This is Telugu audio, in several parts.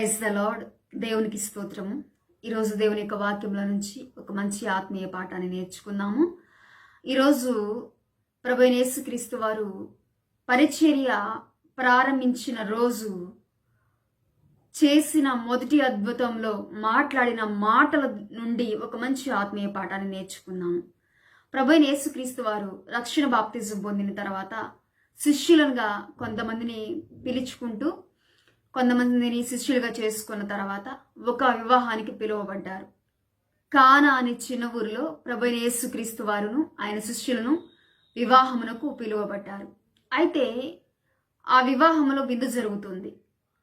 ప్రైజ్ ద లార్డ్ దేవునికి స్తోత్రము. ఈరోజు దేవుని యొక్క వాక్యంలో నుంచి ఒక మంచి ఆత్మీయ పాఠాన్ని నేర్చుకున్నాము ఈరోజు ప్రభు యేసుక్రీస్తు వారు పరిచర్య ప్రారంభించిన రోజు చేసిన మొదటి అద్భుతంలో మాట్లాడిన మాటల నుండి ఒక మంచి ఆత్మీయ పాఠాన్ని నేర్చుకున్నాము ప్రభు యేసుక్రీస్తు వారు రక్షణ బాప్తిజం పొందిన తర్వాత శిష్యులనుగా కొంతమందిని పిలుచుకుంటూ కొంతమందిని శిష్యులుగా చేసుకున్న తర్వాత ఒక వివాహానికి పిలువబడ్డారు. కానా అనే చిన్న ఊరిలో ప్రభు యేసుక్రీస్తు వారును ఆయన శిష్యులను వివాహమునకు పిలువబడ్డారు. అయితే ఆ వివాహంలో విందు జరుగుతుంది.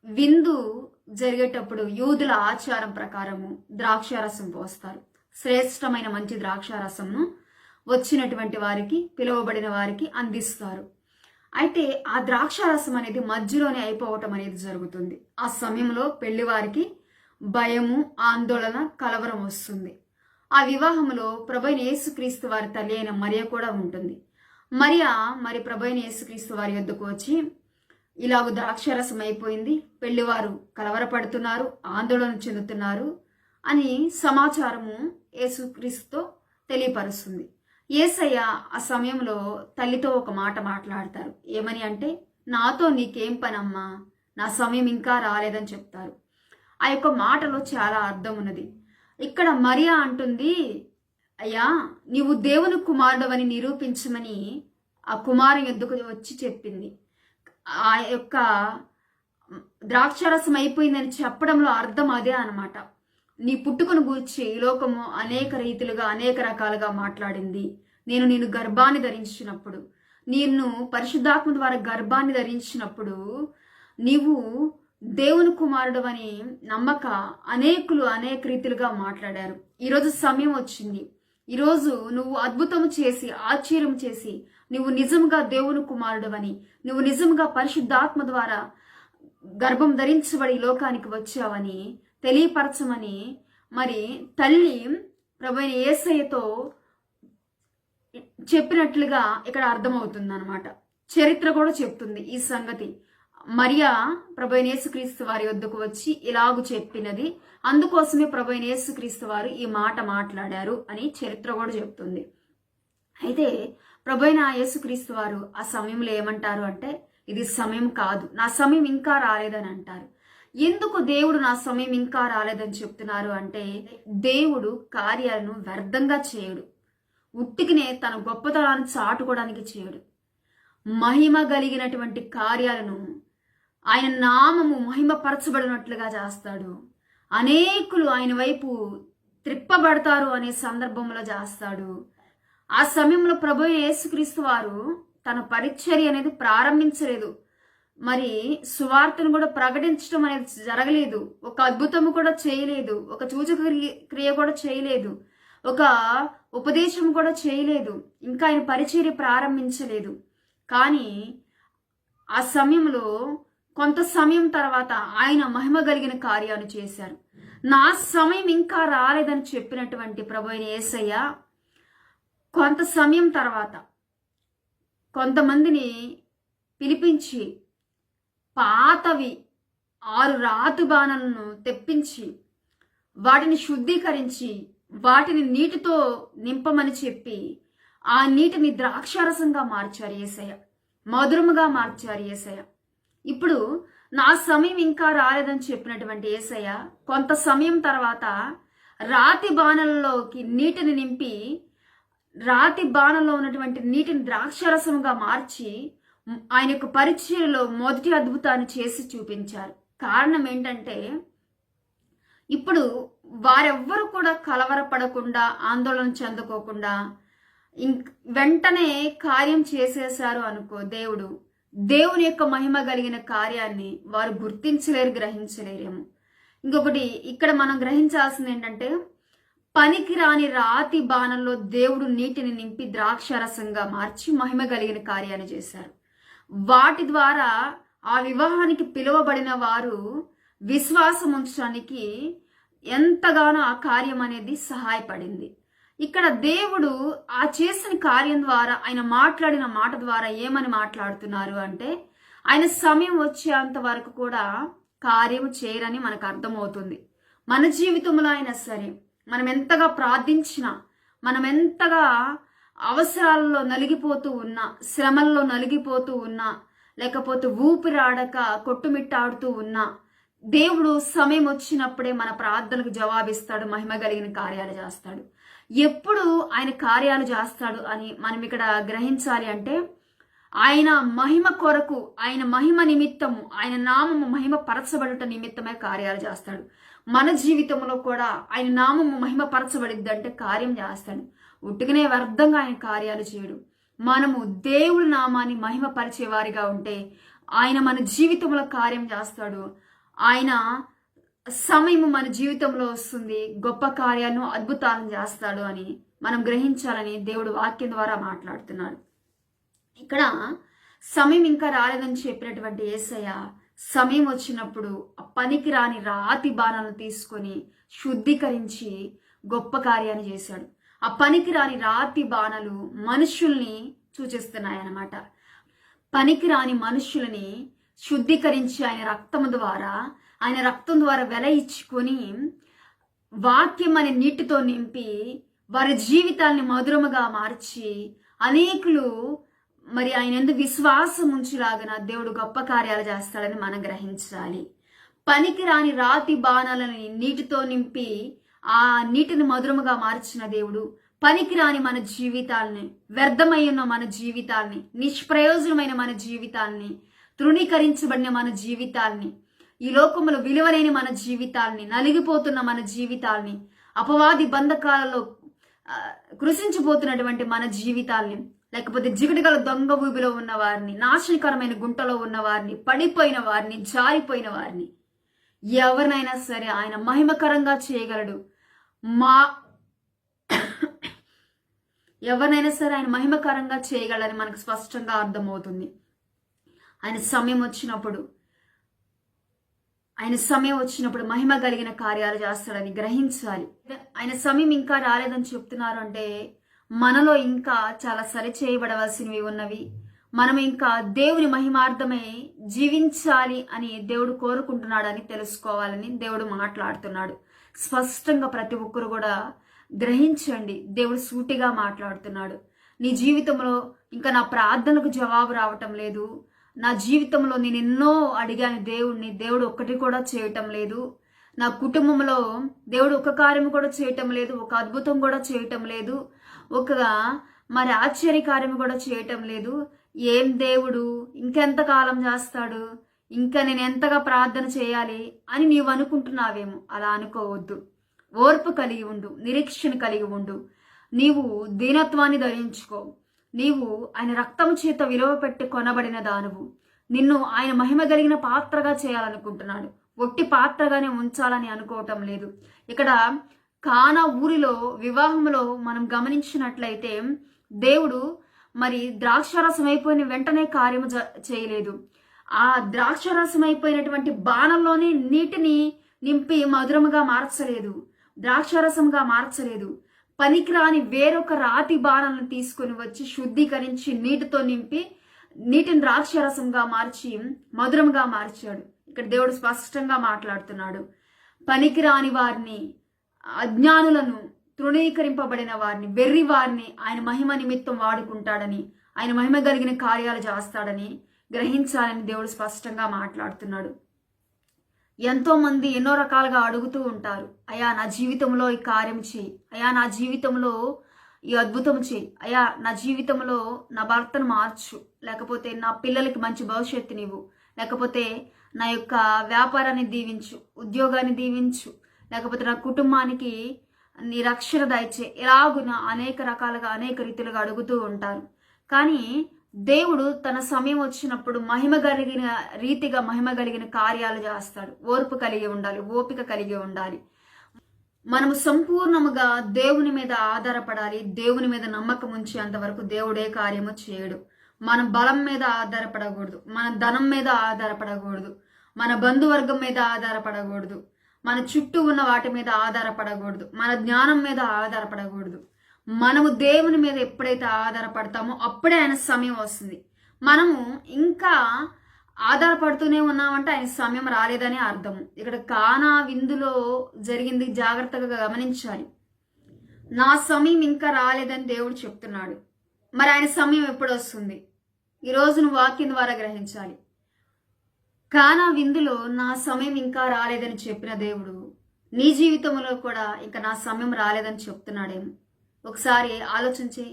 విందు జరిగేటప్పుడు యూదుల ఆచారం ప్రకారము ద్రాక్షారసం పోస్తారు. శ్రేష్టమైన మంచి ద్రాక్షారసంను వచ్చినటువంటి వారికి పిలువబడిన వారికి అందిస్తారు. అయితే ఆ ద్రాక్షారసం అనేది మధ్యలోనే అయిపోవటం అనేది జరుగుతుంది. ఆ సమయంలో పెళ్ళివారికి భయము ఆందోళన కలవరం వస్తుంది. ఆ వివాహంలో ప్రభైన యేసుక్రీస్తు వారి తల్లి అయిన మరియ కూడా ఉంటుంది. మరియా మరి ప్రభైన యేసుక్రీస్తు వారి వద్దకు వచ్చి ఇలాగ ద్రాక్షారసం అయిపోయింది పెళ్ళివారు కలవరపడుతున్నారు ఆందోళన చెందుతున్నారు అని సమాచారము యేసుక్రీస్తుతో తెలియపరుస్తుంది. ఏసయ్య ఆ సమయంలో తల్లితో ఒక మాట మాట్లాడతారు. ఏమని అంటే నాతో నీకేం పనమ్మా? నా సమయం ఇంకా రాలేదని చెప్తారు. ఆ యొక్క మాటలో చాలా అర్థం ఉన్నది. ఇక్కడ మరియా అంటుంది అయ్యా నీవు దేవుని కుమారుడవని నిరూపించమని ఆ కుమారుని ఎందుకు వచ్చి చెప్పింది? ఆ యొక్క ద్రాక్షారసం అయిపోయిందని చెప్పడంలో అర్థం అదే అనమాట నీ పుట్టుకను గూర్చి ఈ లోకము అనేక రీతిలుగా అనేక రకాలుగా మాట్లాడింది. నేను నేను గర్భాన్ని ధరించినప్పుడు నిన్ను పరిశుద్ధాత్మ ద్వారా గర్భాన్ని ధరించినప్పుడు నీవు దేవుని కుమారుడు అని నమ్మక అనేకులు అనేక రీతిలుగా మాట్లాడారు. ఈరోజు సమయం వచ్చింది. ఈరోజు నువ్వు అద్భుతం చేసి ఆశ్చర్యం చేసి నువ్వు నిజంగా దేవుని కుమారుడు అని నువ్వు నిజంగా పరిశుద్ధాత్మ ద్వారా గర్భం ధరించబడి లోకానికి వచ్చావని తెలియపరచమని మరి తల్లి ప్రభు ఏసయ్యతో చెప్పినట్లుగా ఇక్కడ అర్థమవుతుంది అనమాట చరిత్ర కూడా చెప్తుంది ఈ సంగతి. మరియా ప్రభు యేసుక్రీస్తు వారి వద్దకు వచ్చి ఇలాగు చెప్పినది. అందుకోసమే ప్రభు యేసుక్రీస్తు వారు ఈ మాట మాట్లాడారు అని చరిత్ర కూడా చెప్తుంది. అయితే ప్రభైన యేసుక్రీస్తు వారు ఆ సమయంలో ఏమంటారు అంటే ఇది సమయం కాదు. నా సమయం ఇంకా రాలేదని అంటారు. ఎందుకు దేవుడు నా సమయం ఇంకా రాలేదని చెప్తున్నారు అంటే దేవుడు కార్యాలను వ్యర్థంగా చేయడు. ఉట్టికినే తన గొప్పతనాన్ని చాటుకోవడానికి చేయడు. మహిమ కలిగినటువంటి కార్యాలను ఆయన నామము మహిమపరచబడినట్లుగా చేస్తాడు. అనేకులు ఆయన వైపు త్రిప్పబడతారు అనే సందర్భంలో చేస్తాడు. ఆ సమయంలో ప్రభు యేసుక్రీస్తు వారు తన పరిచర్య అనేది ప్రారంభించలేదు. మరి సువార్తను కూడా ప్రకటించడం అనేది జరగలేదు. ఒక అద్భుతము కూడా చేయలేదు. ఒక సూచక క్రియ కూడా చేయలేదు. ఒక ఉపదేశం కూడా చేయలేదు. ఇంకా ఆయన పరిచర్య ప్రారంభించలేదు. కానీ ఆ సమయంలో కొంత సమయం తర్వాత ఆయన మహిమ కలిగిన కార్యాలు చేశారు. నా సమయం ఇంకా రాలేదని చెప్పినటువంటి ప్రభు అయిన ఏసయ్య కొంత సమయం తర్వాత కొంతమందిని పిలిపించి పాతవి ఆరు రాతు బాణలను తెప్పించి వాటిని శుద్ధీకరించి వాటిని నీటితో నింపమని చెప్పి ఆ నీటిని ద్రాక్షారసంగా మార్చారు ఏసయ్య మధురముగా మార్చారు ఏసయ్య. ఇప్పుడు నా సమయం ఇంకా రాలేదని చెప్పినటువంటి ఏసయ్య కొంత సమయం తర్వాత రాతి బాణలలోకి నీటిని నింపి రాతి బాణలో ఉన్నటువంటి నీటిని ద్రాక్షరసముగా మార్చి ఆయన యొక్క మొదటి అద్భుతాన్ని చేసి చూపించారు. కారణం ఏంటంటే ఇప్పుడు వారెవ్వరు కూడా కలవరపడకుండా ఆందోళన చెందుకోకుండా ఇంక్ వెంటనే కార్యం చేసేశారు అనుకో దేవుడు. దేవుని యొక్క మహిమ కలిగిన కార్యాన్ని వారు గుర్తించలేరు గ్రహించలేరేమో. ఇంకొకటి ఇక్కడ మనం గ్రహించాల్సింది ఏంటంటే పనికిరాని రాతి బాణంలో దేవుడు నీటిని నింపి ద్రాక్షరసంగా మార్చి మహిమ కలిగిన కార్యాన్ని చేశారు. వాటి ద్వారా ఆ వివాహానికి పిలువబడిన వారు విశ్వాసం ఉంచడానికి ఎంతగానో ఆ కార్యం అనేది సహాయపడింది. ఇక్కడ దేవుడు ఆ చేసిన కార్యం ద్వారా ఆయన మాట్లాడిన మాట ద్వారా ఏమని మాట్లాడుతున్నారు అంటే ఆయన సమయం వచ్చేంత వరకు కూడా కార్యం చేయరని మనకు అర్థమవుతుంది. మన జీవితంలో అయినా సరే మనం ఎంతగా ప్రార్థించినా మనం ఎంతగా అవసరాలలో నలిగిపోతూ ఉన్నా శ్రమల్లో నలిగిపోతూ ఉన్నా లేకపోతే ఊపిరాడక కొట్టుమిట్టాడుతూ ఉన్నా దేవుడు సమయం వచ్చినప్పుడే మన ప్రార్థనకు జవాబిస్తాడు మహిమ కలిగిన కార్యాలు చేస్తాడు. ఎప్పుడు ఆయన కార్యాలు చేస్తాడు అని మనం ఇక్కడ గ్రహించాలి అంటే ఆయన మహిమ కొరకు ఆయన మహిమ నిమిత్తము ఆయన నామము మహిమ పరచబడుట నిమిత్తమే కార్యాలు చేస్తాడు. మన జీవితంలో కూడా ఆయన నామము మహిమ పరచబడిద్దంటే కార్యం చేస్తాడు. ఉట్టుకునే వ్యర్థంగా ఆయన కార్యాలు చేయడు. మనము దేవుడి నామాన్ని మహిమపరిచేవారిగా ఉంటే ఆయన మన జీవితంలో కార్యం చేస్తాడు. ఆయన సమయం మన జీవితంలో వస్తుంది. గొప్ప కార్యాలను అద్భుతాలను చేస్తాడు అని మనం గ్రహించాలని దేవుడు వాక్యం ద్వారా మాట్లాడుతున్నాడు. ఇక్కడ సమయం ఇంకా రాలేదని చెప్పినటువంటి ఏసయ్య సమయం వచ్చినప్పుడు ఆ పనికి రాని రాతి బాణాలను తీసుకొని శుద్ధీకరించి గొప్ప కార్యాన్ని చేశాడు. ఆ పనికి రాని రాతి బాణలు మనుషుల్ని సూచిస్తున్నాయన్నమాట పనికి రాని మనుషులని శుద్ధీకరించి ఆయన రక్తం ద్వారా ఆయన రక్తం ద్వారా వెల ఇచ్చుకొని వాక్యం అనే నీటితో నింపి వారి జీవితాల్ని మధురముగా మార్చి అనేకులు మరి ఆయన ఎందుకు విశ్వాసం ఉంచులాగన దేవుడు గొప్ప కార్యాలు చేస్తాడని మనం గ్రహించాలి. పనికి రాని రాతి బాణాలని నీటితో నింపి ఆ నీటిని మధురముగా మార్చిన దేవుడు పనికిరాని మన జీవితాల్ని వ్యర్థమై ఉన్న మన జీవితాలని నిష్ప్రయోజనమైన మన జీవితాలని తృణీకరించబడిన మన జీవితాల్ని ఈ లోకంలో విలువలేని మన జీవితాల్ని నలిగిపోతున్న మన జీవితాల్ని అపవాది బంధకాలలో కృషించిపోతున్నటువంటి మన జీవితాల్ని లేకపోతే జిగటగల దొంగ ఊబిలో ఉన్న వారిని నాశనకరమైన గుంటలో ఉన్న వారిని పడిపోయిన వారిని జారిపోయిన వారిని ఎవరినైనా సరే ఆయన మహిమకరంగా చేయగలడు. మా ఎవరినైనా సరే ఆయన మహిమకరంగా చేయగలడని మనకు స్పష్టంగా అర్థమవుతుంది. ఆయన సమయం వచ్చినప్పుడు ఆయన సమయం వచ్చినప్పుడు మహిమ కలిగిన కార్యాలు చేస్తాడని గ్రహించాలి. ఆయన సమయం ఇంకా రాలేదని చెప్తున్నారు అంటే మనలో ఇంకా చాలా సరి చేయబడవలసినవి ఉన్నవి. మనం ఇంకా దేవుని మహిమార్థమై జీవించాలి అని దేవుడు కోరుకుంటున్నాడని తెలుసుకోవాలని దేవుడు మాట్లాడుతున్నాడు. స్పష్టంగా ప్రతి ఒక్కరు కూడా గ్రహించండి దేవుడు సూటిగా మాట్లాడుతున్నాడు. నీ జీవితంలో ఇంకా నా ప్రార్థనకు జవాబు రావటం లేదు. నా జీవితంలో నేను ఎన్నో అడిగాను దేవుణ్ణి దేవుడు ఒక్కటి కూడా చేయటం లేదు. నా కుటుంబంలో దేవుడు ఒక కార్యం కూడా చేయటం లేదు ఒక అద్భుతం కూడా చేయటం లేదు. ఒక మరి ఆశ్చర్య కార్యం కూడా చేయటం లేదు. ఏం దేవుడు? ఇంకెంత కాలం చేస్తాడు? ఇంకా నేను ఎంతగా ప్రార్థన చేయాలి అని నీవు అనుకుంటున్నావేమో అలా అనుకోవద్దు. ఓర్పు కలిగి ఉండు నిరీక్షణ కలిగి ఉండు. నీవు దీనత్వాన్ని ధరించుకో. నీవు ఆయన రక్తము చేత విలువ పెట్టి కొనబడిన దానువు. నిన్ను ఆయన మహిమ కలిగిన పాత్రగా చేయాలనుకుంటున్నాడు. ఒట్టి పాత్రగానే ఉంచాలని అనుకోవటం లేదు. ఇక్కడ కానా ఊరిలో వివాహంలో మనం గమనించినట్లయితే దేవుడు మరి ద్రాక్షరసం అయిపోయిన వెంటనే కార్యము జ- చేయలేదు. ఆ ద్రాక్షరసం అయిపోయినటువంటి బాణంలోనే నీటిని నింపి మధురముగా మార్చలేదు. ద్రాక్షారసంగా మార్చలేదు. పనికిరాని వేరొక రాతి బాణాలను తీసుకొని వచ్చి శుద్ధీకరించి నీటితో నింపి నీటిని ద్రాక్షరసంగా మార్చి మధురంగా మార్చాడు. ఇక్కడ దేవుడు స్పష్టంగా మాట్లాడుతున్నాడు. పనికిరాని వారిని అజ్ఞానులను తృణీకరింపబడిన వారిని వెర్రి వారిని ఆయన మహిమ నిమిత్తం వాడుకుంటాడని ఆయన మహిమ కలిగిన కార్యాలు చేస్తాడని గ్రహించాలని దేవుడు స్పష్టంగా మాట్లాడుతున్నాడు. ఎంతోమంది ఎన్నో రకాలుగా అడుగుతూ ఉంటారు అయా నా జీవితంలో ఈ కార్యం చేయి అయా నా జీవితంలో ఈ అద్భుతం చేయి అయా నా జీవితంలో నా భర్తను మార్చు. లేకపోతే నా పిల్లలకి మంచి భవిష్యత్తునివ్వు లేకపోతే నా యొక్క వ్యాపారాన్ని దీవించు ఉద్యోగాన్ని దీవించు. లేకపోతే నా కుటుంబానికి నిరక్షర దయచే ఎలాగున అనేక రకాలుగా అనేక రీతిలుగా అడుగుతూ ఉంటారు. కానీ దేవుడు తన సమయం వచ్చినప్పుడు మహిమ కలిగిన రీతిగా మహిమ కలిగిన కార్యాలు చేస్తాడు. ఓర్పు కలిగి ఉండాలి ఓపిక కలిగి ఉండాలి. మనము సంపూర్ణముగా దేవుని మీద ఆధారపడాలి దేవుని మీద నమ్మకం ఉంచేంత వరకు దేవుడే కార్యము చేయడు. మన బలం మీద ఆధారపడకూడదు మన ధనం మీద ఆధారపడకూడదు మన బంధువర్గం మీద ఆధారపడకూడదు. మన చుట్టూ ఉన్న వాటి మీద ఆధారపడకూడదు. మన జ్ఞానం మీద ఆధారపడకూడదు. మనము దేవుని మీద ఎప్పుడైతే ఆధారపడతామో అప్పుడే ఆయన సమయం వస్తుంది. మనము ఇంకా ఆధారపడుతూనే ఉన్నామంటే ఆయన సమయం రాలేదని అర్థం ఇక్కడ కానా విందులో జరిగింది జాగ్రత్తగా గమనించాలి. నా సమయం ఇంకా రాలేదని దేవుడు చెప్తున్నాడు. మరి ఆయన సమయం ఎప్పుడు వస్తుంది? ఈరోజు నువ్వు వాక్యం ద్వారా గ్రహించాలి. కానా విందులో నా సమయం ఇంకా రాలేదని చెప్పిన దేవుడు నీ జీవితంలో కూడా ఇంకా నా సమయం రాలేదని చెప్తున్నాడేమో. ఒకసారి ఆలోచించి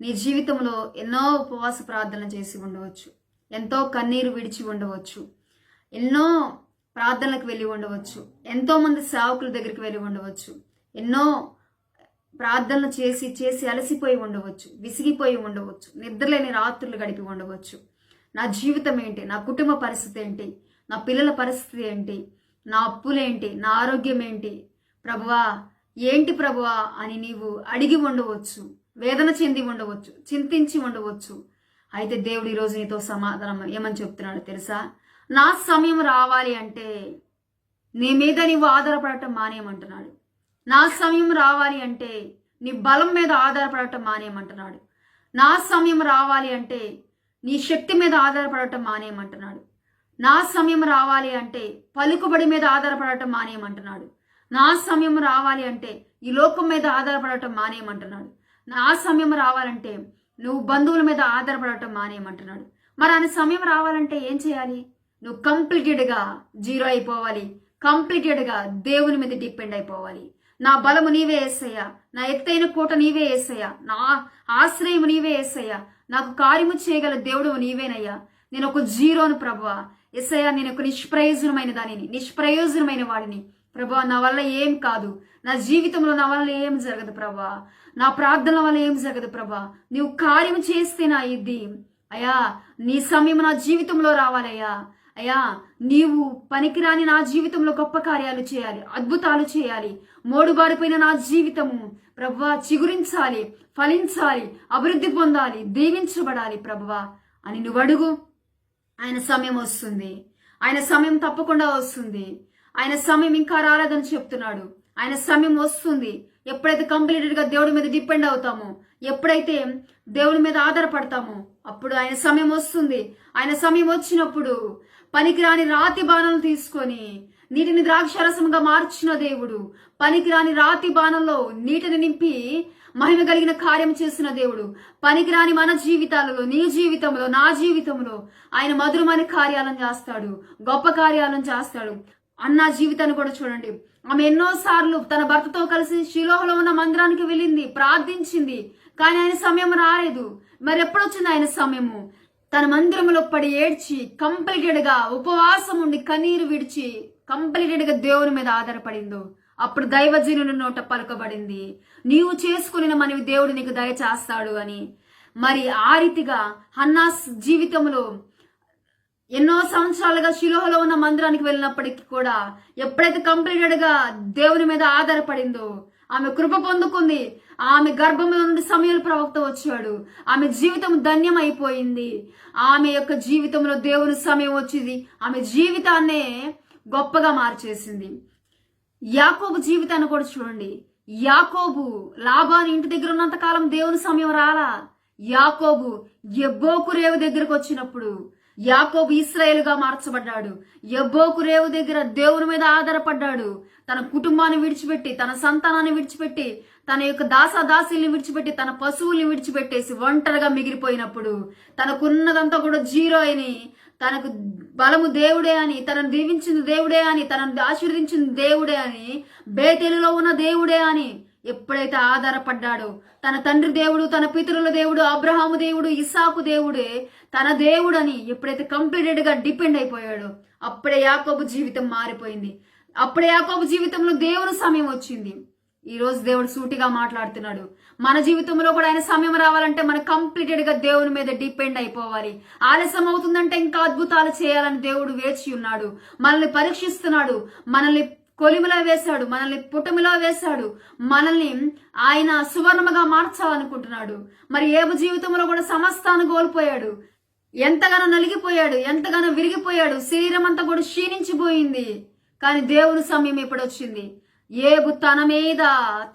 నీ జీవితంలో ఎన్నో ఉపవాస ప్రార్థనలు చేసి ఉండవచ్చు ఎంతో కన్నీరు విడిచి ఉండవచ్చు ఎన్నో ప్రార్థనలకు వెళ్ళి ఉండవచ్చు ఎంతోమంది సేవకుల దగ్గరికి వెళ్ళి ఉండవచ్చు ఎన్నో ప్రార్థనలు చేసి చేసి అలసిపోయి ఉండవచ్చు విసిగిపోయి ఉండవచ్చు నిద్రలేని రాత్రులు గడిపి ఉండవచ్చు. నా జీవితం ఏంటి? నా కుటుంబ పరిస్థితి ఏంటి? నా పిల్లల పరిస్థితి ఏంటి? నా అప్పులేంటి నా ఆరోగ్యం ఏంటి? ప్రభువా ఏంటి ప్రభువా అని నీవు అడిగి ఉండవచ్చు వేదన చెంది ఉండవచ్చు చింతించి ఉండవచ్చు. అయితే దేవుడు ఈరోజు నీతో సమాధానం ఏమని చెప్తున్నాడు తెలుసా? నా సమయం రావాలి అంటే నీ మీద నీవు ఆధారపడటం మానేయమంటున్నాడు. నా సమయం రావాలి అంటే నీ బలం మీద ఆధారపడటం మానేయమంటున్నాడు. నా సమయం రావాలి అంటే నీ శక్తి మీద ఆధారపడటం మానేయమంటున్నాడు. నా సమయం రావాలి అంటే పలుకుబడి మీద ఆధారపడటం మానేయమంటున్నాడు. నా సమయం రావాలి అంటే ఈ లోకం మీద ఆధారపడటం మానేయమంటున్నాడు. నా సమయం రావాలంటే నువ్వు బంధువుల మీద ఆధారపడటం మానేయమంటున్నాడు. మరి ఆయన సమయం రావాలంటే ఏం చేయాలి? నువ్వు కంప్లీటెడ్గా జీరో అయిపోవాలి. కంప్లీటెడ్గా దేవుని మీద డిపెండ్ అయిపోవాలి. నా బలము నీవే వేసయ్యా నా ఎత్తైన కోట నీవే వేసయ్యా నా ఆశ్రయం నీవే వేసయ్యా నాకు కార్యము చేయగల దేవుడు నీవేనయ్యా. నేను ఒక జీరోను ప్రభువా. ఎస్ఐయా నేను ఒక నిష్ప్రయోజనమైన దానిని నిష్ప్రయోజనమైన వాడిని. ప్రభా నా వల్ల ఏం కాదు. నా జీవితంలో నా వల్ల ఏం జరగదు ప్రభా నా ప్రార్థన వల్ల ఏం జరగదు ప్రభా నీవు కార్యం చేస్తే నా ఇది. అయ్యా నీ సమయం నా జీవితంలో రావాలయ్యా. అయ్యా నీవు పనికిరాని నా జీవితంలో గొప్ప కార్యాలు చేయాలి అద్భుతాలు చేయాలి. మోడుబారిపోయిన నా జీవితము ప్రభువ చిగురించాలి ఫలించాలి అభివృద్ధి పొందాలి దీవించబడాలి ప్రభువ అని నువ్వు అడుగు. ఆయన సమయం వస్తుంది. ఆయన సమయం తప్పకుండా వస్తుంది. ఆయన సమయం ఇంకా రాలేదని చెప్తున్నాడు. ఆయన సమయం వస్తుంది. ఎప్పుడైతే కంప్లీటెడ్గా దేవుడి మీద డిపెండ్ అవుతామో ఎప్పుడైతే దేవుడి మీద ఆధారపడతామో అప్పుడు ఆయన సమయం వస్తుంది. ఆయన సమయం వచ్చినప్పుడు పనికిరాని రాతి బాణాలు తీసుకొని నీటిని ద్రాక్షరసంగా మార్చిన దేవుడు. పనికిరాని రాతి బాణంలో నీటిని నింపి మహిమ కలిగిన కార్యం చేసిన దేవుడు. పనికిరాని మన జీవితాలలో నీ జీవితంలో నా జీవితంలో ఆయన మధురమైన కార్యాలను చేస్తాడు. గొప్ప కార్యాలను చేస్తాడు. అన్న జీవితాన్ని కూడా చూడండి. ఆమె ఎన్నోసార్లు తన భర్తతో కలిసి శిలోహలో ఉన్న మందిరానికి వెళ్ళింది ప్రార్థించింది. కానీ ఆయన సమయం రాలేదు. మరి ఎప్పుడొచ్చింది ఆయన సమయము? తన మందిరంలో పడి ఏడ్చి కంప్లీటెడ్గా ఉపవాసం ఉండి కన్నీరు విడిచి కంప్లీటెడ్గా దేవుని మీద ఆధారపడిందో అప్పుడు దైవజనుని నోట పలుకబడింది. నీవు చేసుకుని మనవి దేవుడు నీకు దయ చేస్తాడు అని. మరి ఆ రీతిగా హన్నాస్ జీవితంలో ఎన్నో సంవత్సరాలుగా శిలోహలో ఉన్న మందిరానికి వెళ్ళినప్పటికీ కూడా ఎప్పుడైతే కంప్లీటెడ్గా దేవుని మీద ఆధారపడిందో ఆమె కృప పొందుకుంది. ఆమె గర్భంలో నుండి సమయంలో ప్రవక్త వచ్చాడు. ఆమె జీవితం ధన్యం అయిపోయింది ఆమె యొక్క జీవితంలో దేవుని సమయం వచ్చింది. ఆమె జీవితాన్నే గొప్పగా మార్చేసింది. యాకోబు జీవితాన్ని కూడా చూడండి. యాకోబు లాభాన్ని ఇంటి దగ్గర ఉన్నంతకాలం దేవుని సమయం రాలా? యాకోబు ఎబ్బోకు రేవు దగ్గరకు వచ్చినప్పుడు యాకోబు ఇస్రాయేల్గా మార్చబడ్డాడు. ఎబ్బోకు రేవు దగ్గర దేవుని మీద ఆధారపడ్డాడు. తన కుటుంబాన్ని విడిచిపెట్టి తన సంతానాన్ని విడిచిపెట్టి తన యొక్క దాసాదాసీల్ని విడిచిపెట్టి తన పశువుల్ని విడిచిపెట్టేసి ఒంటరిగా మిగిలిపోయినప్పుడు తనకున్నదంతా కూడా జీరో అని తనకు బలము దేవుడే అని తనను దీవించింది దేవుడే అని తనను ఆశీర్వదించింది దేవుడే అని బేతెలులో ఉన్న దేవుడే అని ఎప్పుడైతే ఆధారపడ్డాడో తన తండ్రి దేవుడు తన పితరుల దేవుడు అబ్రహాము దేవుడు ఇసాకు దేవుడే తన దేవుడు అని ఎప్పుడైతే కంప్లీటెడ్గా డిపెండ్ అయిపోయాడో అప్పుడే యాకోబు జీవితం మారిపోయింది. అప్పుడే యాకోబు జీవితంలో దేవుని సమయం వచ్చింది. ఈరోజు దేవుడు సూటిగా మాట్లాడుతున్నాడు. మన జీవితంలో కూడా ఆయన సమయం రావాలంటే మనం కంప్లీటెడ్గా దేవుని మీద డిపెండ్ అయిపోవాలి. ఆలస్యం అవుతుందంటే ఇంకా అద్భుతాలు చేయాలని దేవుడు వేచి ఉన్నాడు. మనల్ని పరీక్షిస్తున్నాడు. మనల్ని కొలిమిలో వేశాడు మనల్ని పుటమిలో వేశాడు మనల్ని ఆయన సువర్ణముగా మార్చాలనుకుంటున్నాడు. మరి ఏబు జీవితంలో కూడా సమస్తాన్ని కోల్పోయాడు. ఎంతగానో నలిగిపోయాడు ఎంతగానో విరిగిపోయాడు శరీరం అంతా కూడా క్షీణించిపోయింది. కానీ దేవుని సమయం ఇప్పుడు వచ్చింది. ఏబు తన మీద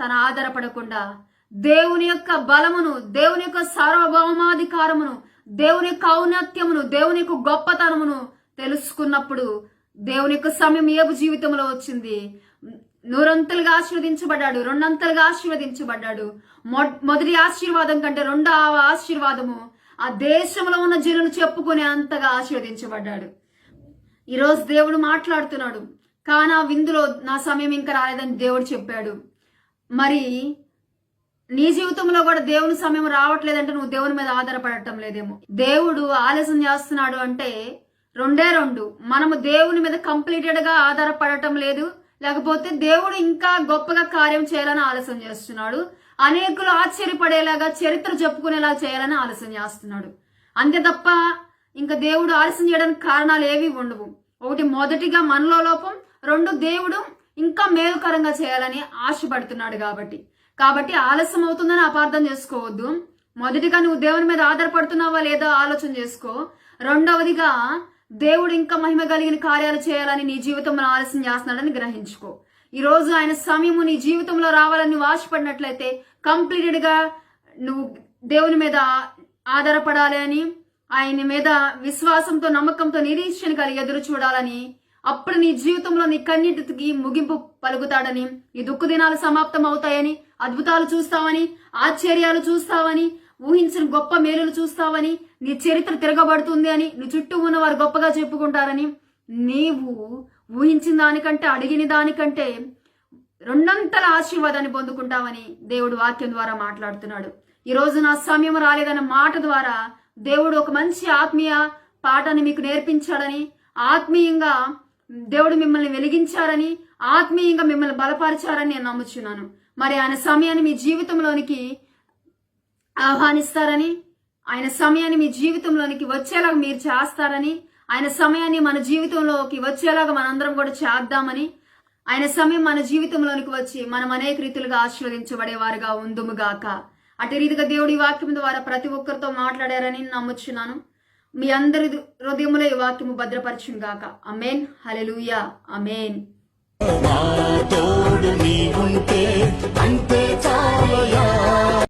తన ఆధారపడకుండా దేవుని యొక్క బలమును దేవుని యొక్క సార్వభౌమాధికారమును దేవుని యొక్క ఔన్నత్యమును దేవుని యొక్క గొప్పతనమును తెలుసుకున్నప్పుడు దేవుని యొక్క సమయం ఏబు జీవితంలో వచ్చింది. నూరంతలుగా ఆశీర్వదించబడ్డాడు రెండంతలుగా ఆశీర్వదించబడ్డాడు. మొ- మొదటి ఆశీర్వాదం కంటే రెండవ ఆశీర్వాదము ఆ దేశంలో ఉన్న జనులు చెప్పుకునే అంతగా ఆశీర్వదించబడ్డాడు. ఈరోజు దేవుడు మాట్లాడుతున్నాడు కానా విందులో నా సమయం ఇంకా రాలేదని దేవుడు చెప్పాడు. మరి నీ జీవితంలో కూడా దేవుని సమయం రావట్లేదంటే నువ్వు దేవుని మీద ఆధారపడటం లేదేమో. దేవుడు ఆలస్యం చేస్తున్నాడు అంటే రెండే రెండు. మనము దేవుని మీద కంప్లీటెడ్గా ఆధారపడటం లేదు. లేకపోతే దేవుడు ఇంకా గొప్పగా కార్యం చేయాలని ఆలస్యం చేస్తున్నాడు. అనేకులు ఆశ్చర్యపడేలాగా చరిత్ర చెప్పుకునేలా చేయాలని ఆలస్యం చేస్తున్నాడు. అంతే తప్ప ఇంకా దేవుడు ఆలస్యం చేయడానికి కారణాలు ఏవి ఉండవు. ఒకటి మొదటిగా మనలో లోపం రెండు దేవుడు ఇంకా మేలుకరంగా చేయాలని ఆశపడుతున్నాడు కాబట్టి. కాబట్టి ఆలస్యం అవుతుందని అపార్థం చేసుకోవద్దు. మొదటిగా నువ్వు దేవుని మీద ఆధారపడుతున్నావా లేదో ఆలోచన చేసుకో. రెండవదిగా దేవుడు ఇంకా మహిమ కలిగిన కార్యాలు చేయాలని నీ జీవితంలో ఆలస్యం చేస్తున్నాడని గ్రహించుకో. ఈ రోజు ఆయన సమయము నీ జీవితంలో రావాలని వాసిపడినట్లయితే కంప్లీటెడ్గా నువ్వు దేవుని మీద ఆధారపడాలి అని ఆయన మీద విశ్వాసంతో నమ్మకంతో నిరీక్షణ కలిగి ఎదురు చూడాలని అప్పుడు నీ జీవితంలో నీ కన్నిటికి ముగింపు పలుకుతాడని ఈ దుఃఖ దినాలు సమాప్తం అవుతాయని అద్భుతాలు చూస్తావని ఆశ్చర్యాలు చూస్తావని ఊహించిన గొప్ప మేలులు చూస్తావని నీ చరిత్ర తిరగబడుతుంది అని నీ చుట్టూ ఉన్న వారు గొప్పగా చెప్పుకుంటారని నీవు ఊహించిన దానికంటే అడిగిన దానికంటే రెండంతల ఆశీర్వాదాన్ని పొందుకుంటామని దేవుడు వాక్యం ద్వారా మాట్లాడుతున్నాడు. ఈ రోజు నా సమయం రాలేదన్న మాట ద్వారా దేవుడు ఒక మంచి ఆత్మీయ పాఠాన్ని మీకు నేర్పించాడని ఆత్మీయంగా దేవుడు మిమ్మల్ని వెలిగించారని ఆత్మీయంగా మిమ్మల్ని బలపరిచారని నేను నమ్ముచున్నాను. మరి ఆయన సమయాన్ని మీ జీవితంలోనికి ఆహ్వానిస్తారని ఆయన సమయాన్ని మీ జీవితంలోనికి వచ్చేలాగా మీరు చేస్తారని ఆయన సమయాన్ని మన జీవితంలోకి వచ్చేలాగా మనందరం కూడా చేద్దామని ఆయన సమయం మన జీవితంలోనికి వచ్చి మనం అనేక రీతిలుగా ఆశీర్వదించబడేవారుగా ఉందుముగాక. అటు రీతిగా దేవుడి వాక్యం ద్వారా ప్రతి ఒక్కరితో మాట్లాడారని నమ్ముచున్నాను. మీ అందరి హృదయంలో ఈ వాక్యము భద్రపరచును గాక అమేన్ హలెలుయా అమేన్ నా తోడు నీవుంటే అంతే చాలయా